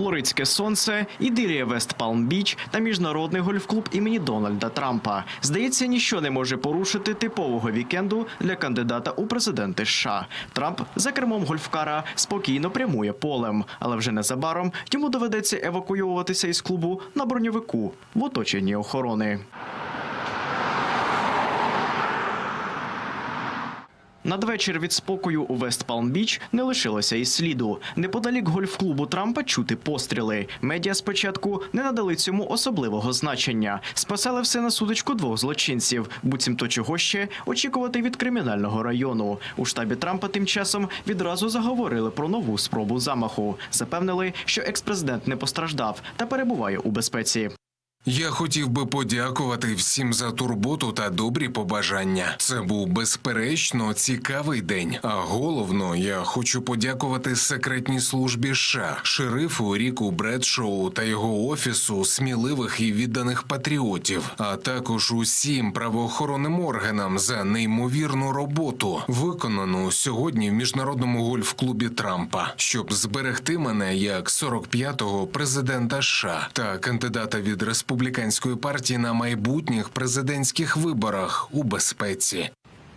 Флоридське сонце, ідилія Вест Палм Біч та міжнародний гольф-клуб імені Дональда Трампа. Здається, ніщо не може порушити типового вікенду для кандидата у президенти США. Трамп за кермом гольфкара спокійно прямує полем, але вже незабаром йому доведеться евакуюватися із клубу на броньовику в оточенні охорони. Надвечір від спокою у Вест Палм Біч не лишилося і сліду. Неподалік гольф-клубу Трампа чути постріли. Медіа спочатку не надали цьому особливого значення. Спасали все на судочку двох злочинців. Буцімто чого ще очікувати від кримінального району. У штабі Трампа тим часом відразу заговорили про нову спробу замаху. Запевнили, що експрезидент не постраждав та перебуває у безпеці. Я хотів би подякувати всім за турботу та добрі побажання. Це був безперечно цікавий день. А головно, я хочу подякувати секретній службі США, шерифу Ріку Бредшоу та його офісу сміливих і відданих патріотів, а також усім правоохоронним органам за неймовірну роботу, виконану сьогодні в міжнародному гольф-клубі Трампа, щоб зберегти мене як 45-го президента США та кандидата від республіканської партії на майбутніх президентських виборах у безпеці.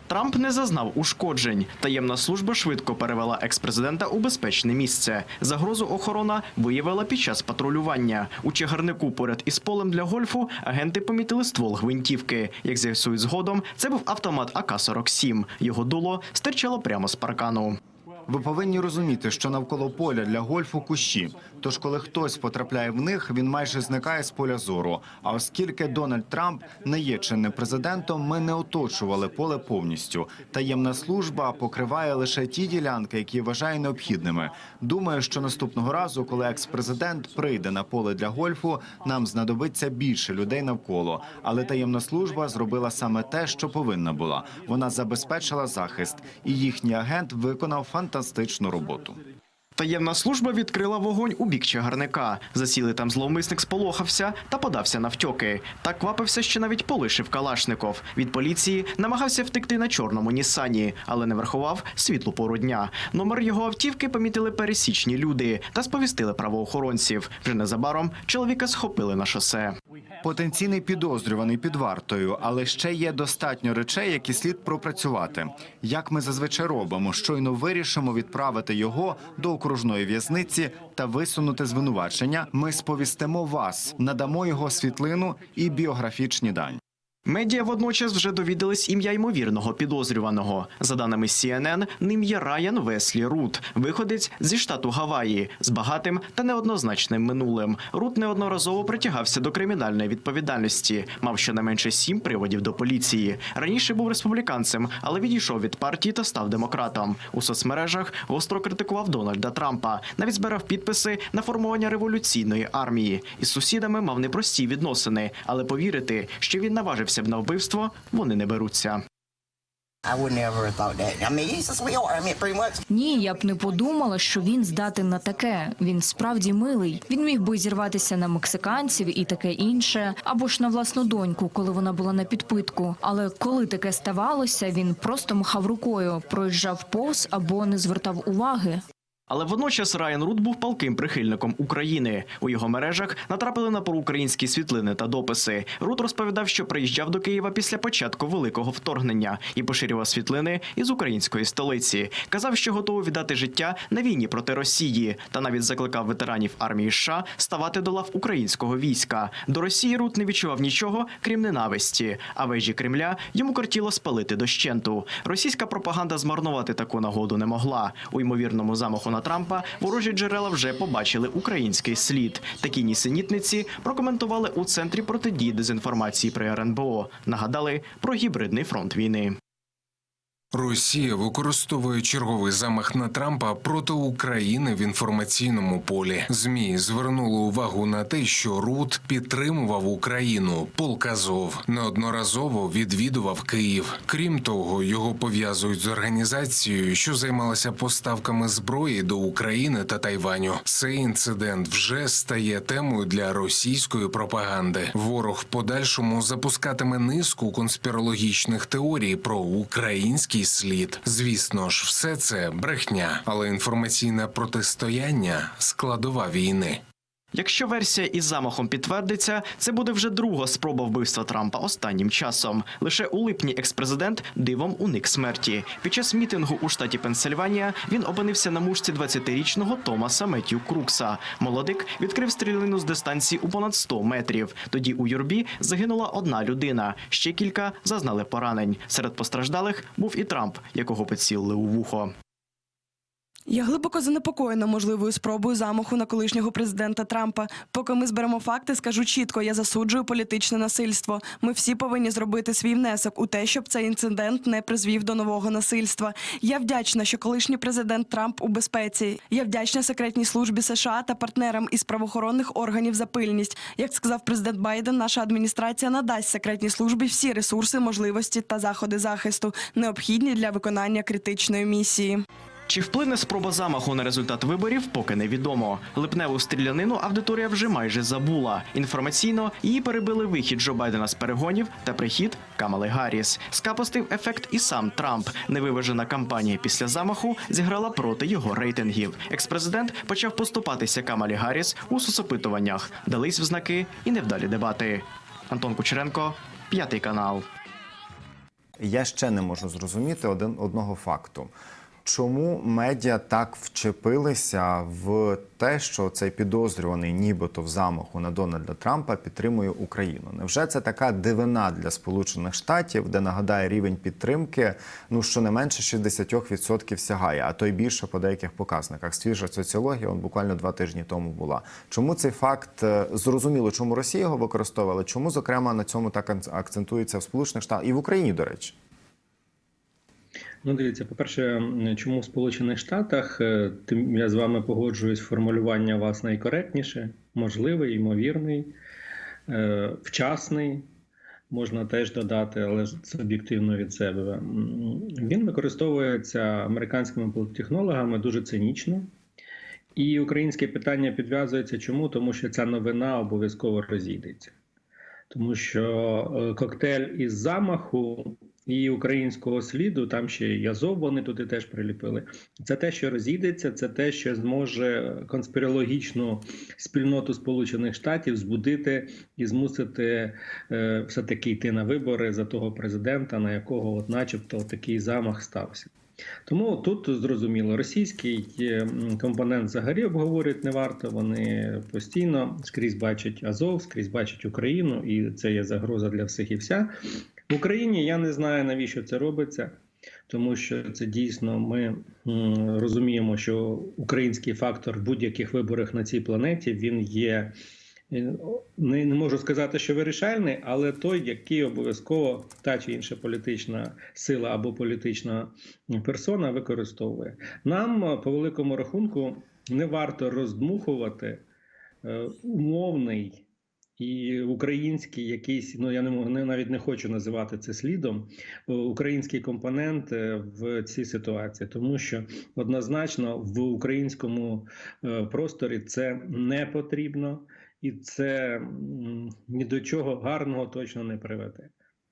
Трамп не зазнав ушкоджень. Таємна служба швидко перевела експрезидента у безпечне місце. Загрозу охорона виявила під час патрулювання. У чагарнику поряд із полем для гольфу агенти помітили ствол гвинтівки. Як з'ясують згодом, це був автомат АК-47. Його дуло стирчало прямо з паркану. Ви повинні розуміти, що навколо поля для гольфу кущі. Тож, коли хтось потрапляє в них, він майже зникає з поля зору. А оскільки Дональд Трамп не є чинним президентом, ми не оточували поле повністю. Таємна служба покриває лише ті ділянки, які вважає необхідними. Думаю, що наступного разу, коли екс-президент прийде на поле для гольфу, нам знадобиться більше людей навколо. Але таємна служба зробила саме те, що повинна була. Вона забезпечила захист, і їхній агент виконав фантастичну роботу. Таємна служба відкрила вогонь у бік чагарника. Засілий там зловмисник сполохався та подався навтьоки. Так квапився, що навіть полишив Калашников. Від поліції намагався втекти на чорному Нісані, але не врахував світлу пору дня. Номер його автівки помітили пересічні люди та сповістили правоохоронців. Вже незабаром чоловіка схопили на шосе. Потенційний підозрюваний під вартою, але ще є достатньо речей, які слід пропрацювати. Як ми зазвичай робимо, щойно вирішимо відправити його до окружної в'язниці та висунути звинувачення. Ми сповістимо вас, надамо його світлину і біографічні дані. Медіа водночас вже довідались ім'я ймовірного підозрюваного. За даними CNN, ним є Райан Веслі Рут, виходець зі штату Гаваї з багатим та неоднозначним минулим. Рут неодноразово притягався до кримінальної відповідальності, мав щонайменше сім приводів до поліції. Раніше був республіканцем, але відійшов від партії та став демократом. У соцмережах гостро критикував Дональда Трампа. Навіть збирав підписи на формування революційної армії. Із сусідами мав непрості відносини, але повірити, що він наважився б на вбивство, вони не беруться. Ні, я б не подумала, що він здатен на таке. Він справді милий. Він міг би зірватися на мексиканців і таке інше, або ж на власну доньку, коли вона була на підпитку. Але коли таке ставалося, він просто махав рукою, проїжджав повз або не звертав уваги. Але водночас Райан Рут був палким прихильником України. У його мережах натрапили на проукраїнські світлини та дописи. Рут розповідав, що приїжджав до Києва після початку великого вторгнення і поширював світлини із української столиці. Казав, що готовий віддати життя на війні проти Росії, та навіть закликав ветеранів армії США ставати до лав українського війська. До Росії Рут не відчував нічого, крім ненависті. А вежі Кремля йому кортіло спалити дощенту. Російська пропаганда змарнувати таку нагоду не могла. У ймовірному замаху на Трампа ворожі джерела вже побачили український слід. Такі нісенітниці прокоментували у центрі протидії дезінформації при РНБО. Нагадали про гібридний фронт війни. Росія використовує черговий замах на Трампа проти України в інформаційному полі. Змі звернули увагу на те, що Рут підтримував Україну. Полк Азов неодноразово відвідував Київ. Крім того, його пов'язують з організацією, що займалася поставками зброї до України та Тайваню. Цей інцидент вже стає темою для російської пропаганди. Ворог в подальшому запускатиме низку конспірологічних теорій про український слід. Звісно ж, все це брехня, але інформаційне протистояння складова війни. Якщо версія із замахом підтвердиться, це буде вже друга спроба вбивства Трампа останнім часом. Лише у липні експрезидент дивом уник смерті. Під час мітингу у штаті Пенсильванія він опинився на мушці 20-річного Томаса Меттю Крукса. Молодик відкрив стрілянину з дистанції у понад 100 метрів. Тоді у юрбі загинула одна людина. Ще кілька зазнали поранень. Серед постраждалих був і Трамп, якого поцілили у вухо. Я глибоко занепокоєна можливою спробою замаху на колишнього президента Трампа. Поки ми зберемо факти, скажу чітко: я засуджую політичне насильство. Ми всі повинні зробити свій внесок у те, щоб цей інцидент не призвів до нового насильства. Я вдячна, що колишній президент Трамп у безпеці. Я вдячна секретній службі США та партнерам із правоохоронних органів за пильність. Як сказав президент Байден, наша адміністрація надасть секретній службі всі ресурси, можливості та заходи захисту, необхідні для виконання критичної місії. Чи вплине спроба замаху на результат виборів, поки невідомо. Липневу стрілянину аудиторія вже майже забула. Інформаційно її перебили вихід Джо Байдена з перегонів та прихід Камали Гарріс. Скапостив ефект і сам Трамп. Невиважена кампанія після замаху зіграла проти його рейтингів. Експрезидент почав поступатися Камалі Гарріс у соцопитуваннях. Дались в знаки і невдалі дебати. Антон Кучеренко, п'ятий канал. Я ще не можу зрозуміти один одного факту. Чому медіа так вчепилися в те, що цей підозрюваний, нібито в замаху на Дональда Трампа підтримує Україну? Невже це така дивина для Сполучених Штатів, де нагадає рівень підтримки, ну щонайменше 60% сягає, а то й більше по деяких показниках? Свіжа соціологія он буквально два тижні тому була. Чому цей факт е, зрозуміло, чому Росія його використовувала? Чому зокрема на цьому так акцентується в Сполучених Штатах і в Україні, до речі? Ну, дивіться, по-перше, чому в Сполучених Штатах е, тим я з вами погоджуюсь, формулювання вас найкоректніше, можливий, ймовірний, е, вчасний. Можна теж додати, але об'єктивно від себе. Він використовується американськими політтехнологами дуже цинічно. І українське питання підв'язується чому? Тому що ця новина обов'язково розійдеться. Тому що е, коктейль із замаху і українського сліду, там ще й Азов вони туди теж приліпили. Це те, що розійдеться, це те, що зможе конспірологічну спільноту Сполучених Штатів збудити і змусити е, все-таки йти на вибори за того президента, на якого, от, начебто, такий замах стався. Тому тут зрозуміло, російський е, компонент взагалі обговорюють не варто. Вони постійно скрізь бачать Азов, скрізь бачать Україну, і це є загроза для всіх і вся. В Україні я не знаю навіщо це робиться, тому що це дійсно ми розуміємо, що український фактор в будь-яких виборах на цій планеті він є. е, Не, можу сказати, що вирішальний, але той, який обов'язково та чи інша політична сила або політична персона використовує. Нам е, по великому рахунку не варто роздмухувати е, умовний і український якийсь, ну я не не навіть не хочу називати це слідом. е, Український компонент е, в цій ситуації, тому що однозначно в українському е, просторі це не потрібно, і це ні до чого гарного точно не приведе.